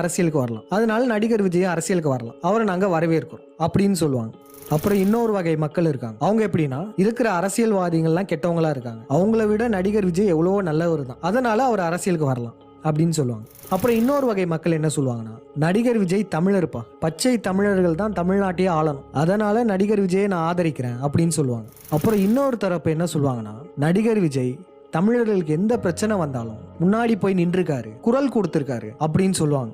அரசியலுக்கு வரலாம். அதனால நடிகர் விஜய் அரசியலுக்கு வரலாம். அவரை நாங்க வரவேற்கிறோம் அப்படின்னு சொல்லுவாங்க. அப்புறம் இன்னொரு வகை மக்கள் இருக்காங்க. அவங்க எப்படின்னா இருக்கிற அரசியல்வாதிகள்லாம் கெட்டவங்களா இருக்காங்க. அவங்கள விட நடிகர் விஜய் எவ்வளவோ நல்லவர் தான். அதனால அவர் அரசியலுக்கு வரலாம் அப்படின்னு சொல்லுவாங்க. அப்புறம் இன்னொரு வகை மக்கள் என்ன சொல்லுவாங்கன்னா நடிகர் விஜய் தமிழர்ப்பா. பச்சை தமிழர்கள் தான் தமிழ்நாட்டையே ஆளணும். அதனால நடிகர் விஜயை நான் ஆதரிக்கிறேன் அப்படின்னு சொல்லுவாங்க. அப்புறம் இன்னொரு தரப்பு என்ன சொல்லுவாங்கன்னா நடிகர் விஜய் தமிழர்களுக்கு எந்த பிரச்சனை வந்தாலும் முன்னாடி போய் நின்றுருக்காரு குரல் கொடுத்துருக்காரு அப்படின்னு சொல்லுவாங்க.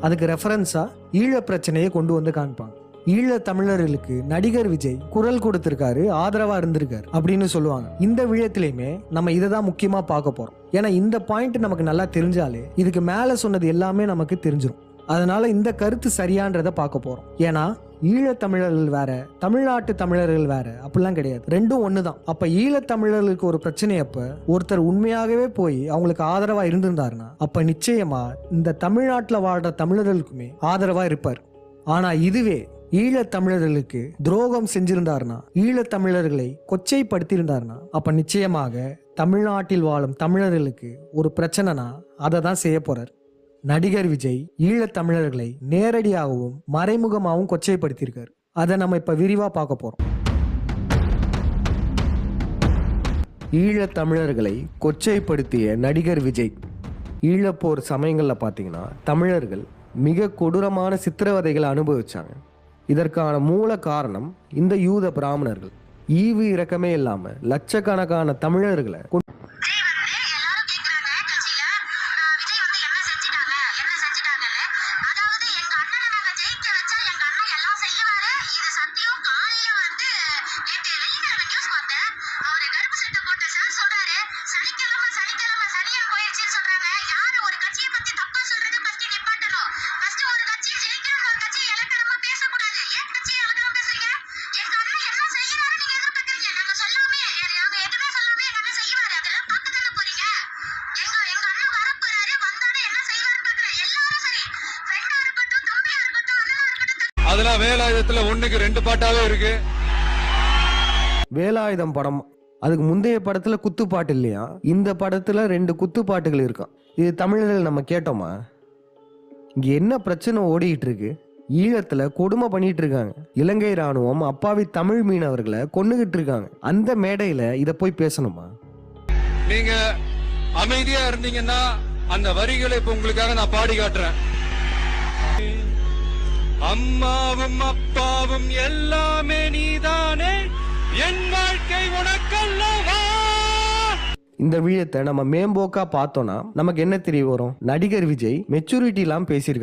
அதுக்கு ரெஃபரன்ஸாக ஈழ பிரச்சனையை கொண்டு வந்து காண்பாங்க ஈழ தமிழர்களுக்கு நடிகர் விஜய் குரல் கொடுத்திருக்காரு ஆதரவா இருந்திருக்காரு அப்படின்னு சொல்லுவாங்க. இந்த விழயத்திலையுமே நம்ம இதை தான் முக்கியமா பார்க்க போறோம். ஏன்னா இந்த பாயிண்ட் நமக்கு நல்லா தெரிஞ்சாலே இதுக்கு மேல சொன்னது எல்லாமே நமக்கு தெரிஞ்சிடும் அதனால இந்த கருத்து சரியான்றதை பார்க்க போறோம். ஏன்னா ஈழத்தமிழர்கள் வேற தமிழ்நாட்டு தமிழர்கள் வேற அப்படிலாம் கிடையாது. ரெண்டும் ஒன்று தான் அப்ப ஈழத்தமிழர்களுக்கு ஒரு பிரச்சனை அப்ப ஒருத்தர் உண்மையாகவே போய் அவங்களுக்கு ஆதரவா இருந்திருந்தாருன்னா அப்ப நிச்சயமா இந்த தமிழ்நாட்டில் வாழ்ற தமிழர்களுக்குமே ஆதரவா இருப்பார். ஆனா இதுவே ஈழத்தமிழர்களுக்கு துரோகம் செஞ்சிருந்தாருன்னா ஈழத்தமிழர்களை கொச்சைப்படுத்தியிருந்தாருன்னா அப்ப நிச்சயமாக தமிழ்நாட்டில் வாழும் தமிழர்களுக்கு ஒரு பிரச்சனைனா அதை தான் செய்ய போறார். நடிகர் விஜய் ஈழத் தமிழர்களை நேரடியாகவும் மறைமுகமாகவும் கொச்சைப்படுத்தியிருக்காரு. அதை நம்ம இப்போ விரிவாக பார்க்க போகிறோம் ஈழத் தமிழர்களை கொச்சைப்படுத்திய நடிகர் விஜய். ஈழப்போர் சமயங்களில் பார்த்தீங்கன்னா தமிழர்கள் மிக கொடூரமான சித்திரவதைகளை அனுபவிச்சாங்க. இதற்கான மூல காரணம் இந்த யூத பிராமணர்கள். ஈவு இறக்கமே இல்லாமல் லட்சக்கணக்கான தமிழர்களை அதெல்லாம் வேலாயுதத்துல ஒண்ணுக்கு ரெண்டு பாட்டாவே இருக்கு. வேலாயுதம் படம் அதுக்கு முந்தைய படத்துல குத்துப்பாட்டு இல்லையா? இந்த படத்துல ரெண்டு குத்துப்பாட்டுகள் இருக்காம் இது தமிழர்கள் நம்ம கேட்டோமா? இங்க என்ன பிரச்சனை ஓடிட்டு இருக்கு? ஈழத்துல கொடுமை பண்ணிட்டு இருக்காங்க. இலங்கை ராணுவம் அப்பாவி தமிழ் மீனவர்களை கொன்னுகிட்டு இருக்காங்க. அந்த மேடையில இத போய் பேசணுமா? நீங்க அமைதியா இருந்தீங்கன்னா அந்த வரிகளை இப்ப உங்களுக்காக நான் பாடி காட்டுறேன். அம்மாவும் அப்பாவும் எல்லாமே நீதானே? என் வாழ்க்கை உனக்கல்லவா? இந்த வீழத்தை நம்ம மேம்போக்கா பார்த்தோம்னா நமக்கு என்ன தெரிய வரும்? நடிகர் விஜய் மெச்சூரிட்டி எல்லாம் பேசியிருக்காரு.